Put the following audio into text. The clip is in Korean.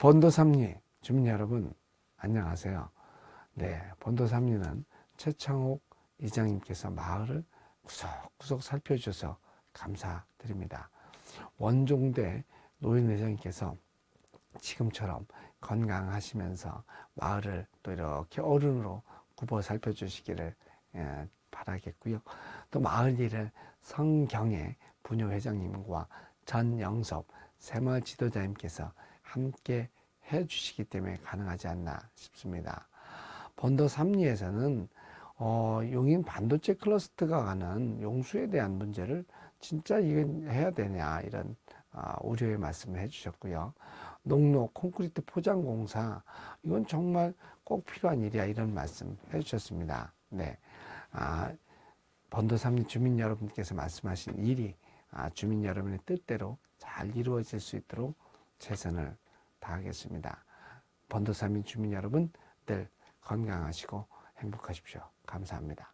본도삼리 주민 여러분 안녕하세요. 네, 본도삼리는 최창옥 이장님께서 마을을 구석구석 살펴주셔서 감사드립니다. 원종대 노인회장님께서 지금처럼 건강하시면서 마을을 또 이렇게 어른으로 굽어 살펴주시기를 예, 바라겠고요. 또 마을 일을 성경의 부녀회장님과 전영섭 새마을 지도자님께서 함께 해 주시기 때문에 가능하지 않나 싶습니다. 번도 삼리에서는 어, 용인 반도체 클러스터가 가는 용수에 대한 문제를 진짜 이건 해야 되냐 이런 아, 우려의 말씀을 해주셨고요. 농로 콘크리트 포장 공사 이건 정말 꼭 필요한 일이야 이런 말씀 해주셨습니다. 네, 아, 번도 삼리 주민 여러분께서 말씀하신 일이 아, 주민 여러분의 뜻대로 잘 이루어질 수 있도록 최선을 다하겠습니다. 번도 삼리 주민 여러분 늘 건강하시고 행복하십시오. 감사합니다.